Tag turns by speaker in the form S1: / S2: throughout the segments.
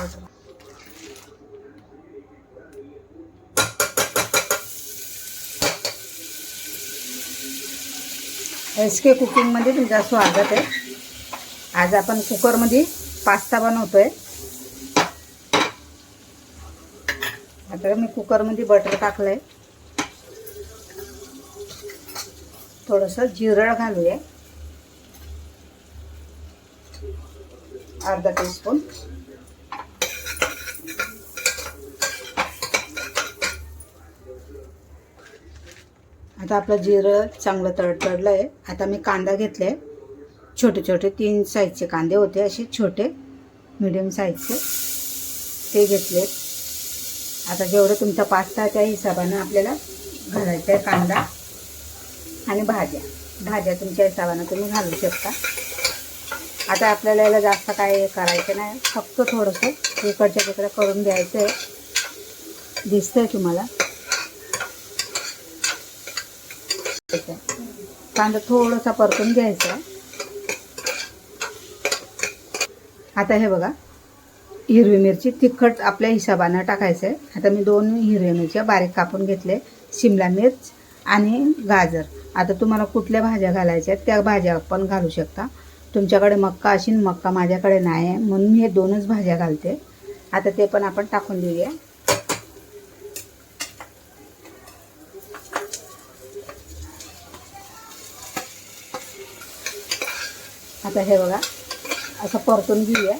S1: S के कुकिंगमध्ये तुमचं स्वागत आहे. आज आपण कुकरमध्ये पास्ता बनवतोय. आता मी कुकरमध्ये बटर टाकलंय. थोडंसं जिरळ घालूया. अर्धा टीस्पून आता आपलं जिरं चांगलं तडतडलं आहे आता मी कांदा घेतले. छोटे छोटे तीन साईजचे कांदे होते असे छोटे मिडियम साईजचे ते घेतले. आता जेवढं तुमचा पास्ता त्या हिशोबानं आपल्याला घालायचा आहे कांदा आणि भाज्या. भाज्या तुमच्या हिशोबानं तुम्ही घालू शकता. आता आपल्याला याला जास्त काय करायचं नाही. फक्त थोडंसं इकडच्या तिकडे करून द्यायचं आहे दिसतं आहे तुम्हाला. कांदा थोडासा परतून घ्यायचा. आता हे बघा हिरवी मिरची तिखट आपल्या हिशोबानं टाकायचं आहे. आता मी दोन हिरव्या मिरच्या बारीक कापून घेतले. शिमला मिर्च आणि गाजर. आता तुम्हाला कुठल्या भाज्या घालायच्या आहेत त्या भाज्या पण घालू शकता. तुमच्याकडे मक्का असेल मक्का माझ्याकडे नाही आहे म्हणून मी हे दोनच भाज्या घालते. आता ते पण आपण टाकून देऊया. आता हे बघा असं परतून घेऊया.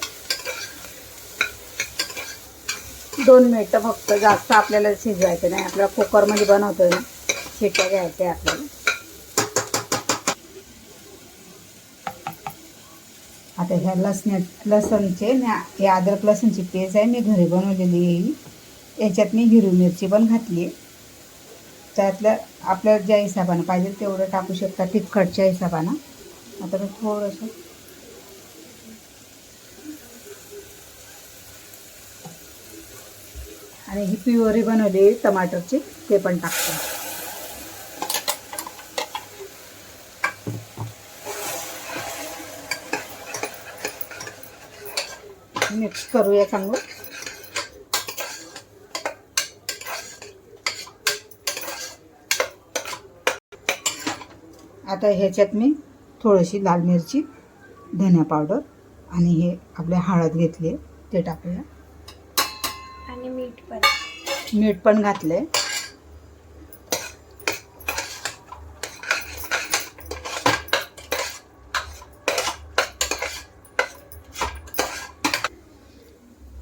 S1: दोन मिनटं फक्त जास्त आपल्याला शिजवायचं नाही आपल्याला कुकरमध्ये बनवतोय ना शिट्या घ्यायच्या आपल्याला. आता ह्या लसण्या लसणचे हे अद्रक लसणची पेज आहे मी घरी बनवलेली आहे याच्यात मी हिरवी मिरची पण घातली आहे. त्यातलं आपल्याला ज्या हिशोबानं पाहिजे तेवढं टाकू शकता तिखटच्या हिशोबानं. आता मी थोडंसं आणि ही प्युअरी बनवली टमाटरची ते पण टाकते. मिक्स करूया चांगलं. आता ह्याच्यात मी थोडीशी लाल मिरची धनिया पावडर आणि हे आपले हळद घेतली ते टाकूया.
S2: आणि मीठ पण.
S1: मीठ पण घातले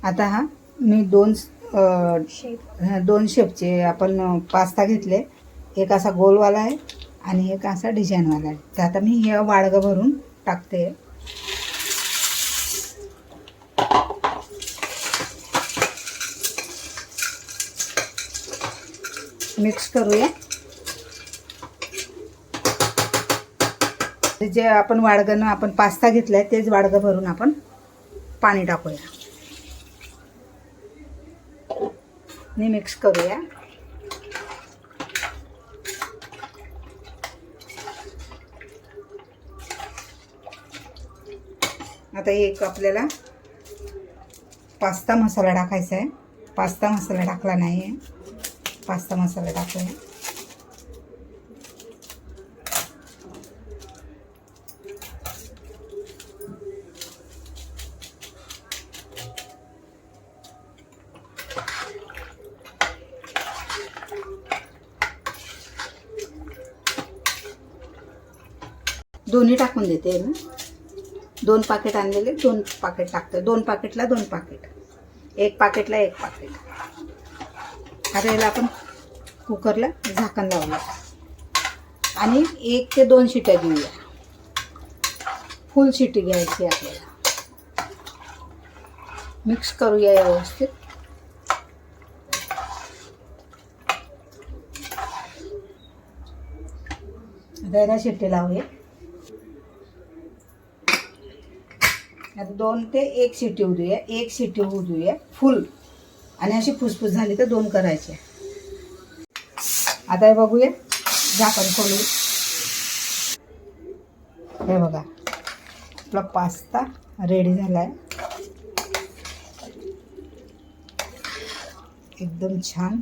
S1: आता हा मी दोन
S2: शेप
S1: दोन शेपचे आपण पास्ता घेतले. एक असा गोलवाला आहे आणि एक असा डिझाईनवाला आहे. तर आता मी हे वाडगं भरून टाकते. मिक्स करूया. जे आपण वाडगं आपण पास्ता घेतलाय तेच वाडगं भरून आपण पाणी टाकूया. आणि मिक्स करूया. आता एक आपल्याला पास्ता मसाला टाकायचा आहे. पास्ता मसाला टाकला नाही आहे. पास्ता मसाला टाकूया दोन्ही टाकून देते मी. दोन पाकिट आणलेले दोन पाकिट टाकते दोन पाकिटला दोन पाकिट. एक पाकिटला एक पाकिट. आता याला आपण कुकरला झाकण लावूया आणि एक ते दोन शिट्या घेऊया फुल शिटी घ्यायची आपल्याला. मिक्स करूया व्यवस्थित. आता याला शिट्टी लावूया. आता दोन ते एक शिटी होऊ देऊया एक शिटी होऊ देऊया फुल. आणि अशी फुसफुस झाली तर दोन करायचे. आता हे बघूया. झाकण खोलू हे बघा. आपला पास्ता रेडी झाला आहे एकदम छान.